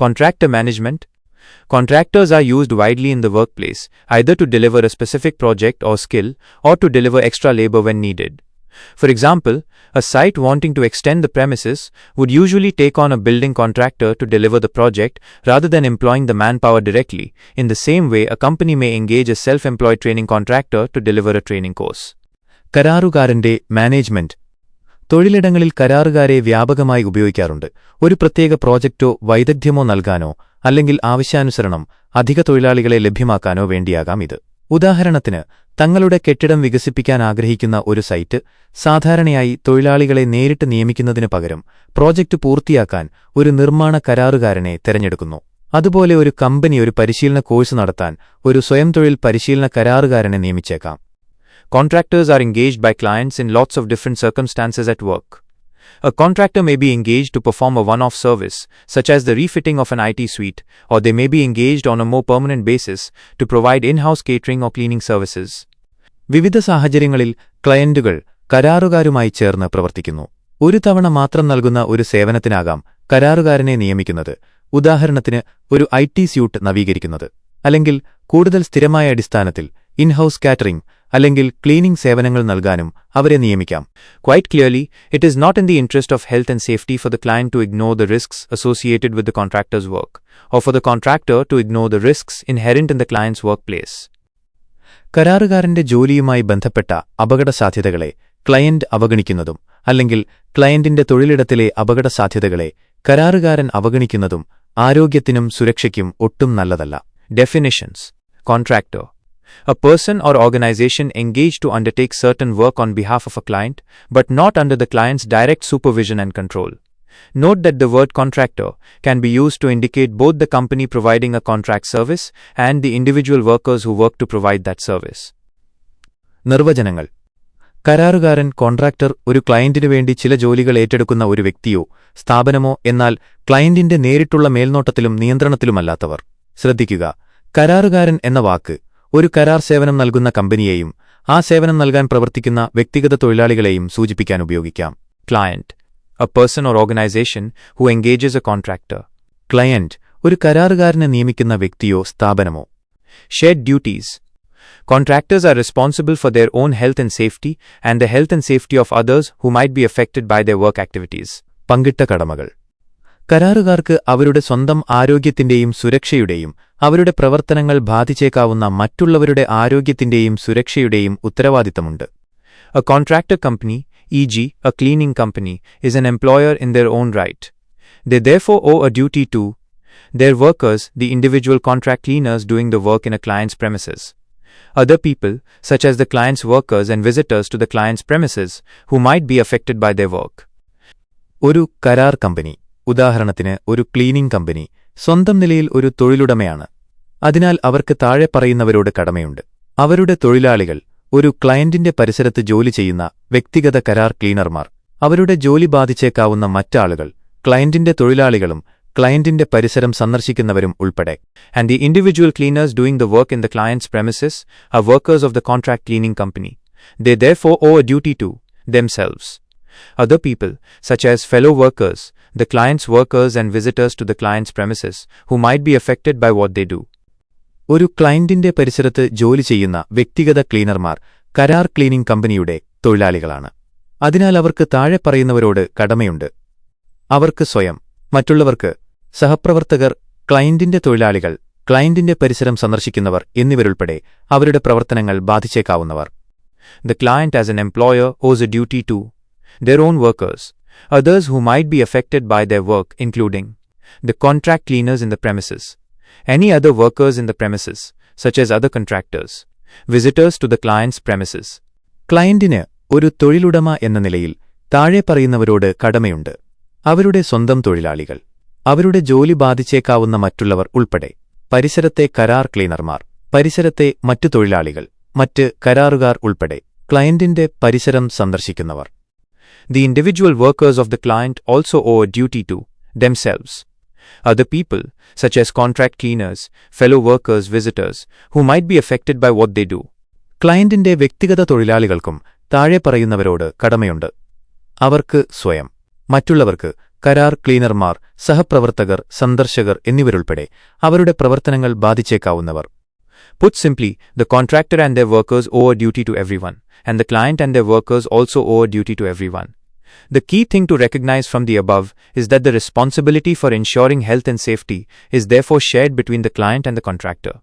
Contractor management. Contractors are used widely in the workplace, either to deliver a specific project or skill, or to deliver extra labor when needed. For example, a site wanting to extend the premises would usually take on a building contractor to deliver the project rather than employing the manpower directly. In the same way, a company may engage a self employed training contractor to deliver a training course. കരാറുകാരന്റെ management തൊഴിലിടങ്ങളിൽ കരാറുകാരെ വ്യാപകമായി ഉപയോഗിക്കാറുണ്ട്. ഒരു പ്രത്യേക പ്രോജക്റ്റോ വൈദഗ്ധ്യമോ നൽകാനോ അല്ലെങ്കിൽ ആവശ്യാനുസരണം അധിക തൊഴിലാളികളെ ലഭ്യമാക്കാനോ വേണ്ടിയാകാം ഇത്. ഉദാഹരണത്തിന് തങ്ങളുടെ കെട്ടിടം വികസിപ്പിക്കാൻ ആഗ്രഹിക്കുന്ന ഒരു സൈറ്റ് സാധാരണയായി തൊഴിലാളികളെ നേരിട്ട് നിയമിക്കുന്നതിനു പകരം പ്രോജക്റ്റ് പൂർത്തിയാക്കാൻ ഒരു നിർമ്മാണ കരാറുകാരനെ തെരഞ്ഞെടുക്കുന്നു. അതുപോലെ ഒരു കമ്പനി ഒരു പരിശീലന കോഴ്സ് നടത്താൻ ഒരു സ്വയം തൊഴിൽ പരിശീലന കരാറുകാരനെ നിയമിച്ചേക്കാം. Contractors are engaged by clients in lots of different circumstances at work. A contractor may be engaged to perform a one off service, such as the refitting of an IT suite, or they may be engaged on a more permanent basis to provide in house catering or cleaning services. വിവിധ സാഹചര്യങ്ങളിൽ ക്ലയന്റുകൾ കരാറുകാരുമായി ചേർന്ന് പ്രവർത്തിക്കുന്നു ഒരു തവണ മാത്രം നൽകുന്ന ഒരു സേവനത്തിനാകാം കരാറുകാരനെ നിയമിക്കുന്നത് ഉദാഹരണത്തിന് ഒരു ഐ ടി സ്യൂട്ട് നവീകരിക്കുന്നത് അല്ലെങ്കിൽ കൂടുതൽ സ്ഥിരമായ അടിസ്ഥാനത്തിൽ ഇൻഹൌസ് കാറ്ററിംഗ് അല്ലെങ്കിൽ ക്ലീനിംഗ് സേവനങ്ങൾ നൽകാനും അവരെ നിയമിക്കാം Quite clearly, it is not in the interest of health and safety for the client to ignore the risks associated with the contractor's work, or for the contractor to ignore the risks inherent in the client's workplace. കരാറുകാരന്റെ ജോലിയുമായി ബന്ധപ്പെട്ട അപകടസാധ്യതകളെ client അവഗണിക്കുന്നതും അല്ലെങ്കിൽ ക്ലയന്റിന്റെ തൊഴിലിടത്തിലെ അപകടസാധ്യതകളെ കരാറുകാരൻ അവഗണിക്കുന്നതും ആരോഗ്യത്തിനും സുരക്ഷയ്ക്കും ഒട്ടും നല്ലതല്ല Definitions Contractor A person or organization engaged to undertake certain work on behalf of a client, but not under the client's direct supervision and control. Note that the word contractor can be used to indicate both the company providing a contract service and the individual workers who work to provide that service. നിർവചനങ്ങൾ കരാറുകാരൻ contractor ഒരു ക്ലയന്റിനു വേണ്ടി ചില ജോലികൾ ഏറ്റെടുക്കുന്ന ഒരു വ്യക്തിയോ സ്ഥാപനമോ എന്നാൽ ക്ലയന്റിന്റെ നേരിട്ടുള്ള മേൽനോട്ടത്തിലും നിയന്ത്രണത്തിലുമല്ലാത്തവർ ശ്രദ്ധിക്കുക കരാറുകാരൻ എന്ന വാക്ക് ഒരു കരാർ സേവനം നൽകുന്ന കമ്പനിയെയും ആ സേവനം നൽകാൻ പ്രവർത്തിക്കുന്ന വ്യക്തിഗത തൊഴിലാളികളെയും സൂചിപ്പിക്കാൻ ഉപയോഗിക്കാം Client A person or organization who engages a contractor. Client ഒരു കരാറുകാരനെ നിയമിക്കുന്ന വ്യക്തിയോ സ്ഥാപനമോ Shared duties. Contractors are responsible for their own health and safety and the health and safety of others who might be affected by their work activities. പങ്കിട്ട കടമകൾ കരാറുകാർക്ക് അവരുടെ സ്വന്തം ആരോഗ്യത്തിന്റെയും സുരക്ഷയുടെയും അവരുടെ പ്രവർത്തനങ്ങൾ ബാധിച്ചേക്കാവുന്ന മറ്റുള്ളവരുടെ ആരോഗ്യത്തിന്റെയും സുരക്ഷയുടെയും ഉത്തരവാദിത്തമുണ്ട് A contractor company, e.g., a cleaning company, is an employer in their own right. They therefore owe a duty to their workers, the individual contract cleaners doing the work in a client's premises, other people, such as the client's workers and visitors to the client's premises, who might be affected by their work. ഒരു കരാർ company ഉദാഹരണത്തിന് ഒരു cleaning company സ്വന്തം നിലയിൽ ഒരു തൊഴിലുടമയാണ്. അതിനാൽ അവർക്ക് താഴെ പറയുന്നവരോട് കടമയുണ്ട്. അവരുടെ തൊഴിലാളികൾ ഒരു ക്ലയന്റിന്റെ പരിസരത്ത് ജോലി ചെയ്യുന്ന വ്യക്തിഗത കരാർ ക്ലീനർമാർ. അവരുടെ ജോലി ബാധിച്ചേക്കാവുന്ന മറ്റാളുകൾ ക്ലയന്റിന്റെ തൊഴിലാളികളും ക്ലയന്റിന്റെ പരിസരം സന്ദർശിക്കുന്നവരും ഉൾപ്പെടെ. And the individual cleaners doing the work in the client's premises a workers of the contract cleaning company they therefore owe owe duty to themselves. Other people, such as fellow workers, the client's workers and visitors to the client's premises, who might be affected by what they do. ഒരു ക്ലയന്റിന്റെ പരിസരത്ത് ജോലി ചെയ്യുന്ന വ്യക്തിഗത ക്ലീനർമാർ കരാർ cleaning കമ്പനിയുടെ തൊഴിലാളികളാണ്. അതിനാൽ അവർക്ക് താഴെ പറയുന്നവരോട് കടമയുണ്ട്. അവർക്ക് സ്വയം മറ്റുള്ളവർക്ക് സഹപ്രവർത്തകർ ക്ലയന്റിന്റെ തൊഴിലാളികൾ ക്ലയന്റിന്റെ പരിസരം സന്ദർശിക്കുന്നവർ എന്നിവരുൾപ്പെടെ അവരുടെ പ്രവർത്തനങ്ങൾ ബാധിച്ചേക്കാവുന്നവർ. The client as an employer owes a duty to their own workers, others who might be affected by their work, including the contract cleaners in the premises, any other workers in the premises, such as other contractors, visitors to the client's premises. ക്ലയന്റിന് ഒരു തൊഴിലുടമ എന്ന നിലയിൽ താഴെ പറയുന്നവരോട് കടമയുണ്ട് അവരുടെ സ്വന്തം തൊഴിലാളികൾ അവരുടെ ജോലി ബാധിച്ചേക്കാവുന്ന മറ്റുള്ളവർ ഉൾപ്പെടെ പരിസരത്തെ കരാർ ക്ലീനർമാർ പരിസരത്തെ മറ്റു തൊഴിലാളികൾ മറ്റ് കരാറുകാർ ഉൾപ്പെടെ ക്ലയന്റിന്റെ പരിസരം സന്ദർശിക്കുന്നവർ The individual workers of the client also owe a duty to themselves. Other people, such as contract cleaners, fellow workers, visitors, who might be affected by what they do. ക്ലയന്റിന്റെ വ്യക്തിഗത തൊഴിലാളികൾക്കും താഴെ പറയുന്നവരോട് കടമയുണ്ട് അവർക്ക് സ്വയം മറ്റുള്ളവർക്ക് കരാർ ക്ലീനർമാർ സഹപ്രവർത്തകർ സന്ദർശകർ എന്നിവരുൾപ്പെടെ അവരുടെ പ്രവർത്തനങ്ങൾ ബാധിച്ചേക്കാവുന്നവർ Put simply, the contractor and their workers owe a duty to everyone, and the client and their workers also owe a duty to everyone. The key thing to recognize from the above is that the responsibility for ensuring health and safety is therefore shared between the client and the contractor.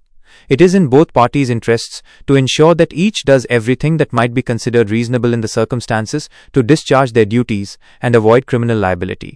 It is in both parties' interests to ensure that each does everything that might be considered reasonable in the circumstances to discharge their duties and avoid criminal liability.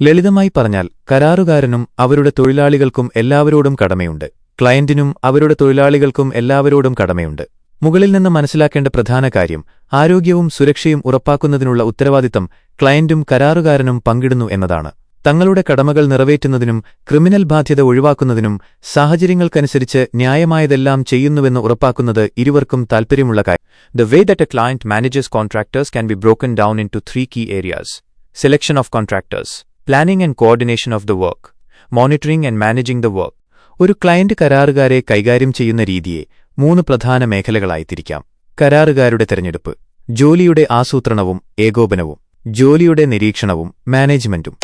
ലളിതമായി പറഞ്ഞാൽ കരാറുകാരനും അവരുടെ തൊഴിലാളികൾക്കും എല്ലാവരോടും കടമയുണ്ട് ക്ലയന്റിനും അവരുടെ തൊഴിലാളികൾക്കും എല്ലാവരോടും കടമയുണ്ട്. മുകളിൽ നിന്ന് മനസ്സിലാക്കേണ്ട പ്രധാന കാര്യം ആരോഗ്യവും സുരക്ഷയും ഉറപ്പാക്കുന്നതിനുള്ള ഉത്തരവാദിത്തം ക്ലയന്റും കരാറുകാരനും പങ്കിടുന്നു എന്നതാണ്. തങ്ങളുടെ കടമകൾ നിറവേറ്റുന്നതിനും ക്രിമിനൽ ബാധ്യത ഒഴിവാക്കുന്നതിനും സാഹചര്യങ്ങൾക്കനുസരിച്ച് ന്യായമായതെല്ലാം ചെയ്യുന്നുവെന്ന് ഉറപ്പാക്കുന്നത് ഇരുവർക്കും താൽപ്പര്യമുള്ള കാര്യം. The way that a client manages contractors can be broken down into three key areas selection of contractors planning and coordination of the work monitoring and managing the work. ഒരു ക്ലയന്റ് കരാറുകാരെ കൈകാര്യം ചെയ്യുന്ന രീതിയെ മൂന്ന് പ്രധാന മേഖലകളായി തിരിക്കാം കരാറുകാരുടെ തെരഞ്ഞെടുപ്പ് ജോലിയുടെ ആസൂത്രണവും ഏകോപനവും ജോലിയുടെ നിരീക്ഷണവും മാനേജ്മെന്റും.